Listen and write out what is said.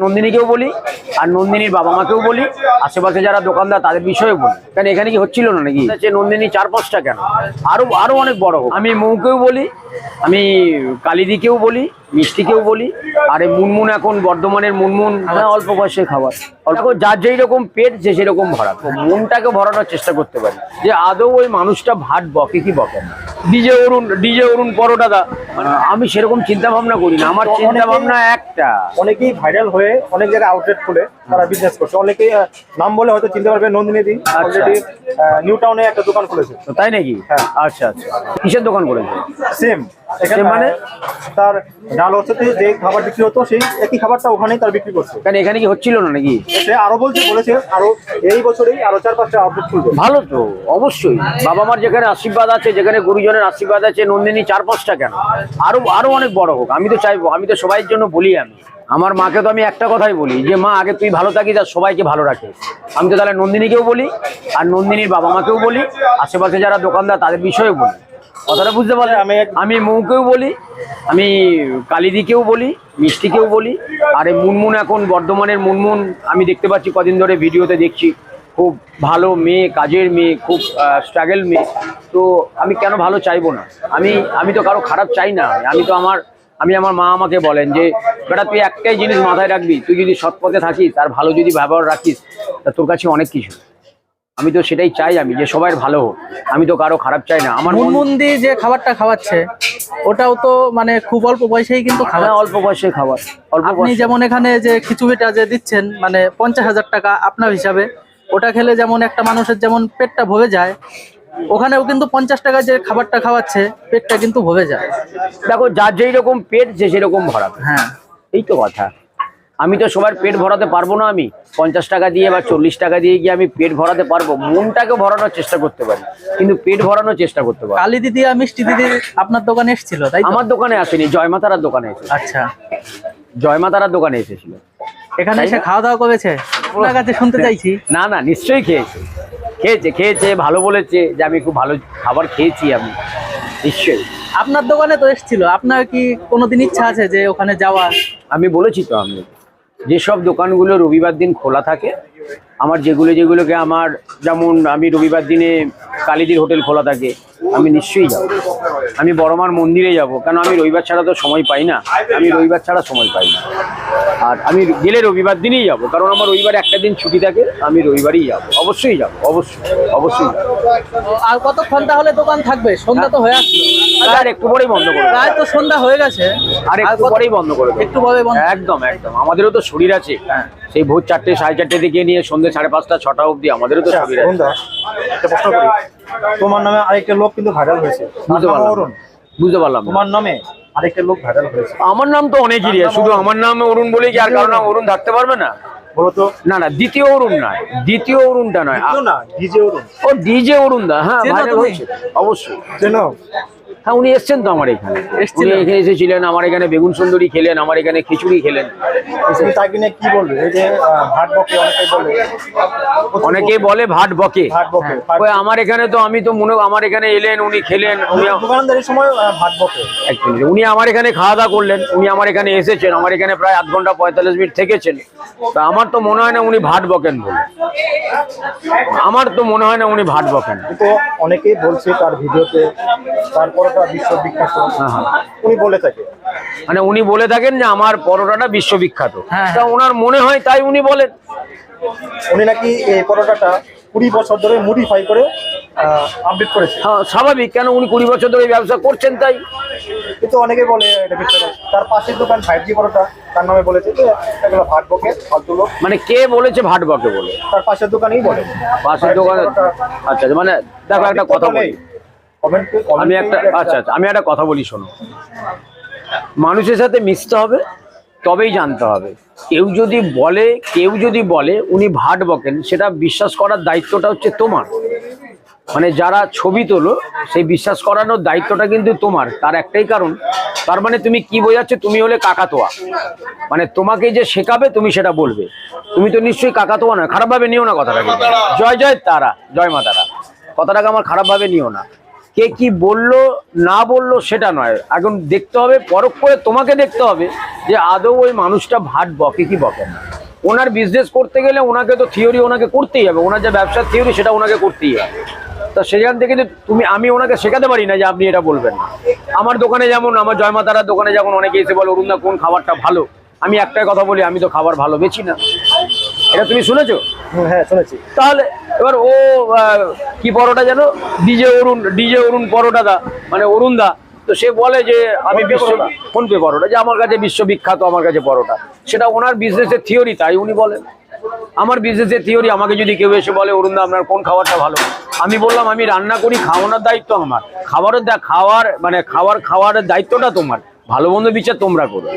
নন্দিনীকেও বলি আর নন্দিনীর বাবা মাকেও বলি আশেপাশে যারা দোকানদার তাদের বিষয়েও বলি। কেন এখানে কি হচ্ছিল না নাকি? হচ্ছে নন্দিনী চার পাঁচটা কেন? আরও আরও অনেক বড় হোক। আমি মৌকেও বলি আমি কালিদিকেও বলি মিষ্টিকেও বলি আর এই মুনমুন এখন বর্ধমানের মুনমুন হ্যাঁ অল্প বয়সের খাবার। অল্প যার যেই রকম পেট যে সেরকম ভরা। তো মনটাকে ভরানোর চেষ্টা করতে পারি। যে আদৌ ওই মানুষটা ভাট বকে কি বকে না? ডিজে অরুণ ডিজে অরুণ পরোটা মানে আমি সেরকম চিন্তা ভাবনা করি না আমার চিন্তা ভাবনা একটা। অনেকেই ভাইরাল হয়ে অনেক জায়গায় আউটলেট খুলে তারা বিজনেস করছে। অনেকেই নাম বলে হয়তো চিনতে পারবে নন্দিনী দি অলরেডি নিউ টাউনে একটা দোকান খুলেছে। তাই নাকি? হ্যাঁ। আচ্ছা আচ্ছা। কিসের দোকান করেছে? সেম মানে? তার ডাল হচ্ছে যে খাবার বিক্রি হতো সেই একই খাবারটা ওখানেই তার বিক্রি করছে। কেন এখানে কি হচ্ছিল না নাকি? সে আরও বলছে বলেছে আরও এই বছরেই আরও চার পাঁচটা আউটলেট খুলবে ভালো তো অবশ্যই। বাবা মার যেখানে আশীর্বাদ আছে যেখানে গুরুজনের আশীর্বাদ আছে নন্দিনী চার পাঁচটা কেন? আরও আরও অনেক বড় হোক আমি তো চাইব আমি তো সবাইয়ের জন্য বলি আমি। আমার মাকে তো আমি একটা কথাই বলি যে মা আগে তুই ভালো থাকিস আর সবাইকে ভালো রাখিস। আমি তো তাহলে নন্দিনীকেও বলি আর নন্দিনীর বাবা মাকেও বলি আশেপাশে যারা দোকানদার তাদের বিষয়েও বলি। কথাটা বুঝতে পারলে আমি আমি মৌকেও বলি, আমি কালিদিকেও বলি, মিষ্টিকেও বলি। আর এই মুনমুন এখন বর্ধমানের মুনমুন, আমি দেখতে পাচ্ছি কদিন ধরে ভিডিওতে দেখছি। খুব ভালো মেয়ে, কাজের মেয়ে, খুব স্ট্রাগল মেয়ে। তো আমি কেন ভালো চাইব না? আমি আমি তো কারও খারাপ চাই না। আমি তো আমার, আমি আমার মা আমাকে বলেন যে, বেটা, তুই একটাই জিনিস মাথায় রাখবি। তুই যদি সৎ পথে থাকিস, আর ভালো যদি ব্যবহার রাখিস, তা তোর কাছে অনেক কিছু। আমি তো সেটাই চাই আমি যে সবাই ভালো হোক। আমি তো কারও খারাপ চাই না আমার মন- মুনমুন্দি যে খাবারটা খাওয়াচ্ছে ওটাও তো মানে খুব অল্প পয়সায় কিন্তু হ্যাঁ, অল্প বয়সের খাবার অল্প আপনি যেমন এখানে যে খিচুড়িটা যে দিচ্ছেন মানে পঞ্চাশ হাজার টাকা আপনার হিসাবে ওটা খেলে যেমন একটা মানুষের যেমন পেটটা ভরে যায় ওখানেও কিন্তু পঞ্চাশ টাকা যে খাবারটা খাওয়াচ্ছে পেটটা কিন্তু ভরে যায়। দেখো যার যেই রকম পেট যে সেরকম ভরা হ্যাঁ। এই তো কথা। আমি তো সবার পেট ভরাতে পারব না আমি। পঞ্চাশ টাকা দিয়ে বা চল্লিশ টাকা দিয়ে গিয়ে আমি পেট ভরাতে পারব। মনটাকে ভরানোর চেষ্টা করতে পারি কিন্তু পেট ভরানোর চেষ্টা করতে পারি কালী দিদি আর মিষ্টি দিদি আপনার দোকানে এসেছিল তাই? আমার দোকানে আসেনি জয়মাতারার দোকানে এসেছে। আচ্ছা। জয়মাতারার দোকানে এসেছিল। এখানে এসে খাওয়া দাওয়া করেছে? কাছে শুনতে চাইছি। না না নিশ্চয়ই খেয়েছে। খেয়েছে খেয়েছে ভালো বলেছে যে আমি খুব ভালো খাবার খেয়েছি আমি। নিশ্চয়ই। আপনার দোকানে তো এসেছিল আপনার কি কোনোদিন ইচ্ছা আছে যে ওখানে যাওয়ার? আমি বলেছি তো আমি। যেসব দোকানগুলো রবিবার দিন খোলা থাকে, আমার যেগুলো যেগুলোকে আমার যেমন আমি রবিবার দিনে কালীদির হোটেল খোলা থাকে, আমি নিশ্চয়ই যাব। আমি বড়মার মন্দিরে যাব কারণ আমি রবিবার ছাড়া তো সময় পাই না। আমি রবিবার ছাড়া সময় পাই না। আর আমি গেলে রবিবার দিনেই যাব, কারণ আমার রবিবার একটা দিন ছুটি থাকে, আমি রবিবারই যাব। অবশ্যই যাব, অবশ্যই অবশ্যই আর কতক্ষণ তাহলে দোকান থাকবে? সন্ধ্যা তো হয়ে আসলো। আর একটু পরেই বন্ধ। প্রায় তো সন্ধ্যা হয়ে গেছে। আর একটু পরেই বন্ধ করে একটু পরে বন্ধ। একদম একদম। আমাদেরও তো শরীর আছে। হ্যাঁ। সেই ভোর চারটে সাড়ে চারটে থেকে নিয়ে সন্ধ্যে সাড়ে পাঁচটা ছটা অবধি আমাদেরও তো শরীর আছে। প্রশ্ন করি। তোমার নামে আরেকটা লোক কিন্তু ভাইরাল হয়েছে। বুঝতে পারলাম বুঝতে পারলাম তোমার নামে আরেকটা লোক ভাইরাল হয়েছে। আমার নাম তো অনেকেরই শুধু আমার নাম অরুণ বলেই কি আর কারও নাম অরুণ থাকতে পারবে না? না না দ্বিতীয় অরুণ নয়। দ্বিতীয় অরুণটা নয়। ডিজে অরুণ। ও ডিজে অরুণ দা হ্যাঁ অবশ্যই। হ্যাঁ উনি এসছেন তো আমার এখানে। উনি এসছিলেন? এখানে এসেছিলেন আমার এখানে বেগুন সুন্দরী খেলেন আমার এখানে খিচুড়ি খেলেন। তুমি তাকে নিয়ে কি বলবে? এই যে ভাট বকে অনেকে বলে অনেকে বলে ভাট বকে। ভাট বকে আমার এখানে তো আমি তো মনে আমার এখানে এলেন উনি খেলেন উনি সময় ভাট বকে। এক মিনিট উনি আমার এখানে খাওয়া দাওয়া করলেন উনি আমার এখানে এসেছেন আমার এখানে প্রায় আধ ঘণ্টা পঁয়তাল্লিশ মিনিট থেকেছেন। তা আমার তো মনে হয় না উনি ভাট বকেন বলে। আমার তো মনে হয় না উনি ভাট বকেন। অনেকেই বলছে তার ভিডিওতে বিশ্ববিখ্যাত। হ্যাঁ, হ্যাঁ। উনি বলে থাকে। মানে উনি বলে থাকেন যে আমার পরোটাটা বিশ্ববিখ্যাত। হ্যাঁ, তা ওনার মনে হয় তাই উনি বলেন। উনি নাকি এই পরোটাটা কুড়ি বছর ধরে মডিফাই করে আপডেট করেছে। হ্যাঁ, স্বাভাবিক কেন উনি কুড়ি বছর ধরে ব্যবসা করছেন তাই? কিন্তু অনেকে বলে এটা তার পাশের দোকান ফাইভ জি পরোটা তার নামে বলেছে যে এগুলো ভাট বকে ফালতু লোক। মানে কে বলেছে ভাট বকে বলে? তার পাশের দোকানেই বলে। পাশের দোকানে আচ্ছা আচ্ছা, মানে দেখো একটা কথা বলি। আমি একটা আচ্ছা আচ্ছা আমি একটা কথা বলি শোনো। মানুষের সাথে মিশতে হবে তবেই জানতে হবে। কেউ যদি বলে কেউ যদি বলে উনি ভাট বকেন সেটা বিশ্বাস করার দায়িত্বটা হচ্ছে তোমার। মানে যারা ছবি তোলো সেই বিশ্বাস করানোর দায়িত্বটা কিন্তু তোমার তার একটাই কারণ। তার মানে তুমি কি বোঝাচ্ছ তুমি হলে কাকাতোয়া। মানে তোমাকে যে শেখাবে তুমি সেটা বলবে। তুমি তো নিশ্চয়ই কাকাতোয়া না খারাপভাবে নিও না কথাটাকে। জয় জয় তারা জয় মা তারা। কথাটাকে আমার খারাপভাবে নিও না। কে কি বলল না বলল সেটা নয়। এখন দেখতে হবে পরখ করে তোমাকে দেখতে হবে যে আদৌ ওই মানুষটা ভাট বকে কি বকে না। ওনার বিজনেস করতে গেলে ওনাকে তো থিওরি ওনাকে করতেই হবে। ওনার যে ব্যবসার থিওরি সেটা ওনাকে করতেই হবে। তা সেখান থেকে যে তুমি আমি ওনাকে শেখাতে পারি না যে আপনি এটা বলবেন না। আমার দোকানে যেমন আমার জয়মাতারার দোকানে যেমন অনেকে এসে বলে অরুণদা কোন খাবারটা ভালো? আমি একটাই কথা বলি আমি তো খাবার ভালো বেচি না। এটা তুমি শুনেছো? হ্যাঁ শুনেছি। তাহলে এবার ও কি পরোটা যেন? ডিজে অরুণ ডিজে অরুণ পরোটা দা মানে অরুণ দা। তো সে বলে যে আমি বিশ্ব। ফোনপে পরোটা যে আমার কাছে বিশ্ববিখ্যাত আমার কাছে পরোটা। সেটা ওনার বিজনেসের থিওরি তাই উনি বলেন। আমার বিজনেসের থিওরি আমাকে যদি কেউ এসে বলে অরুণ দা আপনার কোন খাবারটা ভালো? আমি বললাম আমি রান্না করি খাওয়ানোর দায়িত্ব আমার। খাবারের দা খাওয়ার মানে খাবার খাওয়ারের দায়িত্বটা তোমার। ভালো মন্দ বিচার তোমরা করো।